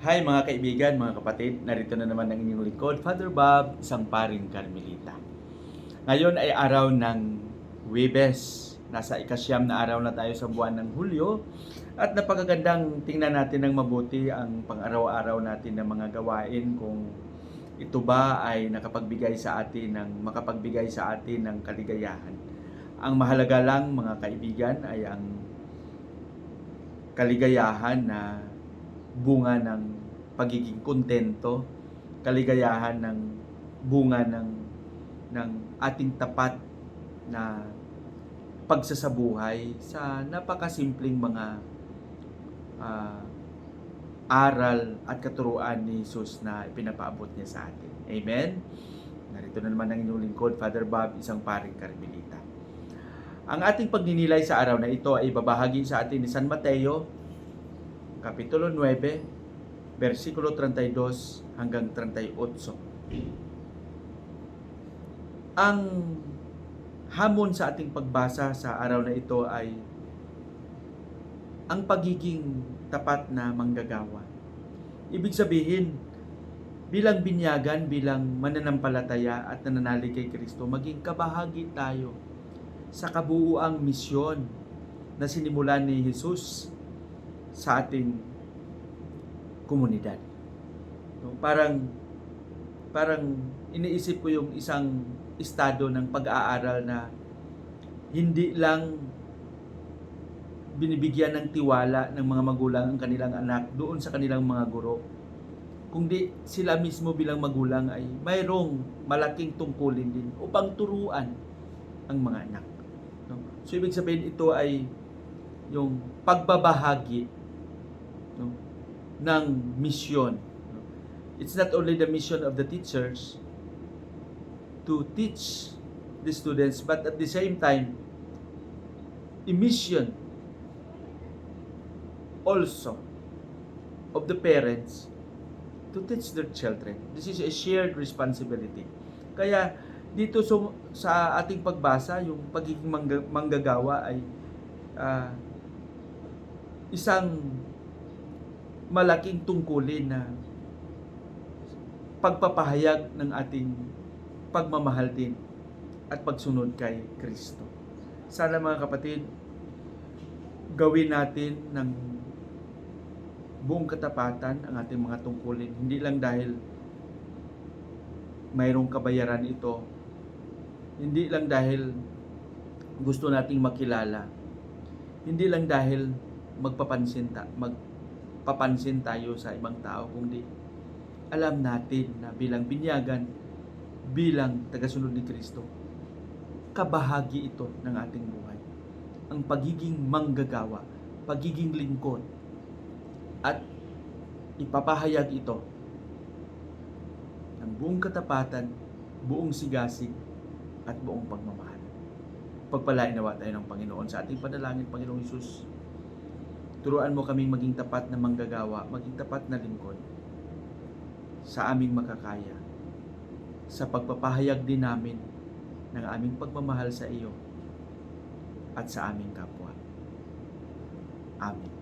Hi mga kaibigan, mga kapatid, narito na naman ang inyong lingkod, Father Bob, isang paring Carmelita. Ngayon ay araw ng Webes. Nasa ikasyam na araw na tayo sa buwan ng Hulyo at napakagandang tingnan natin ng mabuti ang pang-araw-araw natin ng mga gawain kung ito ba ay nakapagbigay sa atin ng makapagbigay sa atin ng kaligayahan. Ang mahalaga lang mga kaibigan ay ang kaligayahan na bunga ng pagiging kontento, kaligayahan ng bunga ng ng ating tapat na pagsasabuhay sa napakasimpleng mga ah, aral at katuruan ni Jesus na ipinapaabot niya sa atin. Amen? Narito na naman ang inyong lingkod, Father Bob, isang paring Carmelita. Ang ating pagninilay sa araw na ito ay babahagi sa atin ni San Mateo, Kapitulo 9, versikulo 32 hanggang 38. Ang hamon sa ating pagbasa sa araw na ito ay ang pagiging tapat na manggagawa. Ibig sabihin, bilang binyagan, bilang mananampalataya at nananalig kay Kristo, maging kabahagi tayo sa kabuuang misyon na sinimulan ni Jesus sa ating komunidad. No, parang parang iniisip ko yung isang estado ng pag-aaral na hindi lang binibigyan ng tiwala ng mga magulang ang kanilang anak doon sa kanilang mga guro. Kundi sila mismo bilang magulang ay mayroong malaking tungkulin din upang turuan ang mga anak. No? So ibig sabihin ito ay yung pagbabahagi no, ng misyon. no? It's not only the mission of the teachers to teach the students, but at the same time, a mission also of the parents to teach their children. This is a shared responsibility. Kaya dito so, sa ating pagbasa, yung pagiging mangga- manggagawa ay ah, isang malaking tungkulin na pagpapahayag ng ating pagmamahal din at pagsunod kay Kristo. Sana mga kapatid, gawin natin ng buong katapatan ang ating mga tungkulin. Hindi lang dahil mayroong kabayaran ito. Hindi lang dahil gusto nating makilala. Hindi lang dahil magpapansin ta, magpapansin tayo sa ibang tao, kundi alam natin na bilang binyagan, bilang tagasunod ni Kristo, kabahagi ito ng ating buhay. Ang pagiging manggagawa, pagiging lingkod, at ipapahayag ito ng buong katapatan, buong sigasig, at buong pagmamahal. Pagpalain nawa tayo ng Panginoon sa ating panalangin, Panginoong Isus. Turuan mo kaming maging tapat na manggagawa, maging tapat na lingkod sa aming makakaya. Sa pagpapahayag din namin ng aming pagmamahal sa iyo at sa aming kapwa. Amen.